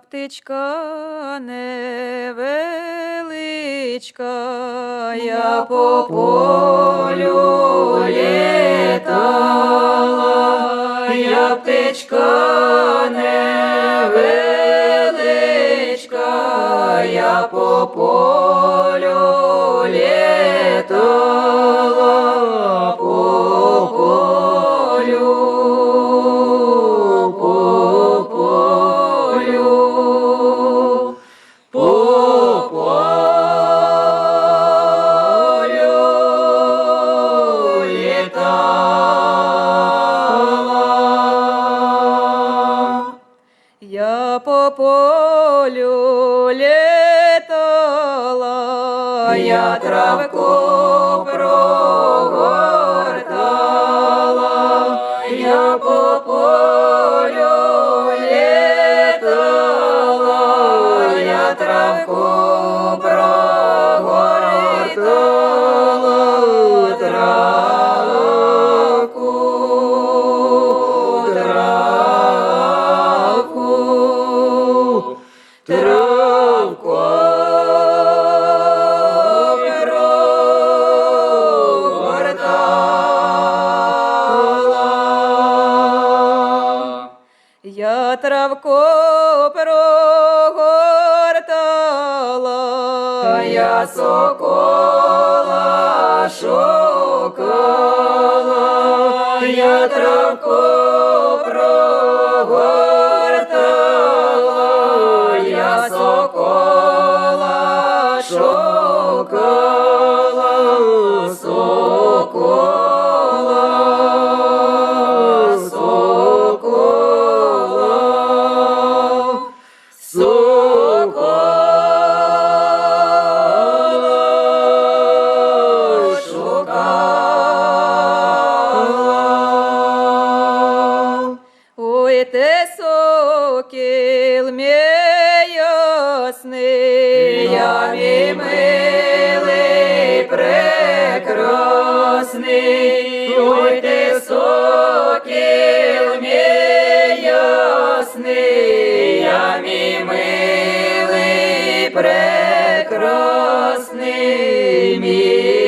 птичка невеличка, я по полю літала, я птичка невеличка, я по полю Я по полю летала, я травку прогортала, травку прогортала, я сокола шукала, я травку прогортала, я сокола шукала, мил милосний, я мій милий прекрасний, ой ти сокіл мій я мій милий прекрасний мій.